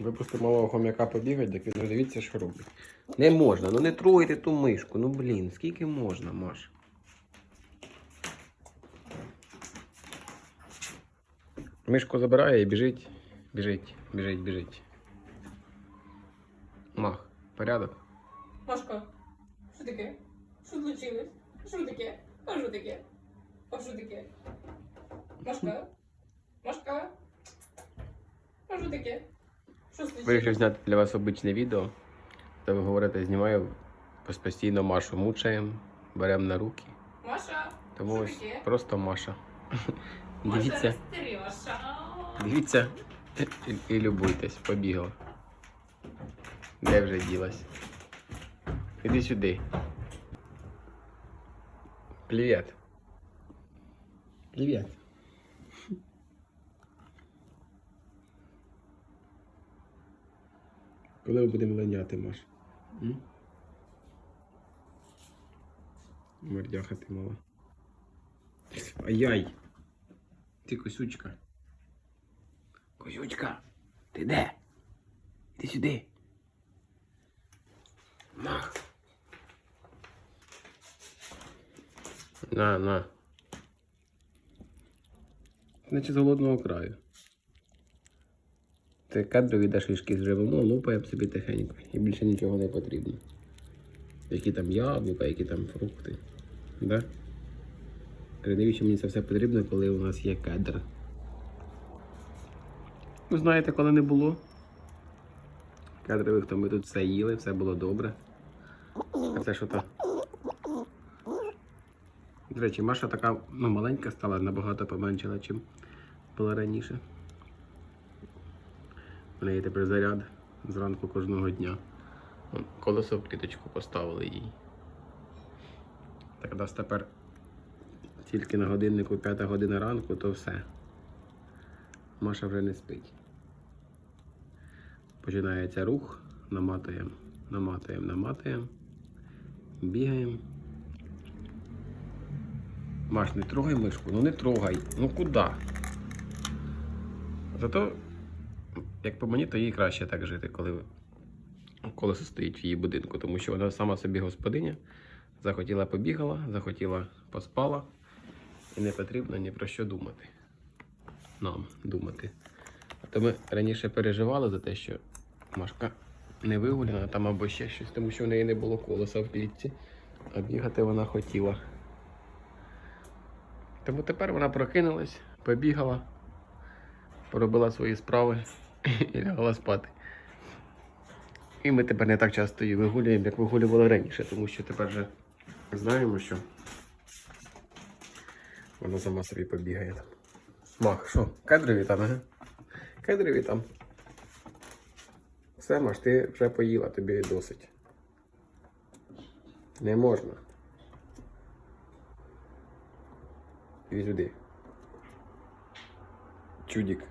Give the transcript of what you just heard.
Випусти малого хом'яка побігать, так він дивіться, що робить. Не можна, ну не трогайте ту мишку. Ну блін, скільки можна, Маш? Мишку забирає і біжить, біжить, біжить, біжить. Мах, порядок. Машка, що таке? Що случилось? Що таке? А що таке? А що таке? Машка? Машка? А що таке? Вирішив зняти для вас обичне відео. Та ви говорите, знімаю постійно Машу мучаємо, беремо на руки. Маша? Тому що ось таке? просто Маша. Маша Дивіться, Стереша. дивіться і, і любуйтесь, побігла. Де вже ділась? Іди сюди. Привіт. Привіт. Коли ми будемо линяти, Маш? М? Мордяха ти мала. Ай-яй! Ти косючка. Косючка! Ти де? Іди сюди. Мах. На, на. Значить, з голодного краю. Це кадрові дашишки з живемо, лупаємо собі тихенько. І більше нічого не потрібно. Які там яблука, які там фрукти. Да? Навіщо мені це все потрібно, коли у нас є кедр? Ви знаєте, коли не було? Кадрових, то ми тут все їли, все було добре. А це що то? До речі, Маша така ну, маленька стала, набагато поменшила, чим була раніше. У неї тепер заряд зранку кожного дня. Колесо в кліточку поставили їй. Так у тепер тільки на годиннику 5 година ранку, то все. Маша вже не спить. Починається рух, наматуємо, наматуємо, наматуємо, бігаємо. Маш, не трогай мишку, ну не трогай. Ну куди? Зато, як по мені, то їй краще так жити, коли колесо стоїть в її будинку, тому що вона сама собі господиня, захотіла побігала, захотіла поспала, і не потрібно ні про що думати. Нам думати. То ми раніше переживали за те, що Машка не вигуляна там або ще щось, тому що в неї не було колеса в клітці, а бігати вона хотіла. Тому тепер вона прокинулась, побігала, поробила свої справи і лягала спати. І ми тепер не так часто її вигулюємо, як вигулювали раніше, тому що тепер вже знаємо, що вона сама собі побігає там. Мах, що? Кадрові там, ага? Кадрові там. Все, Маш, ти вже поїла, тобі досить. Не можна. Іди сюди. Чудік.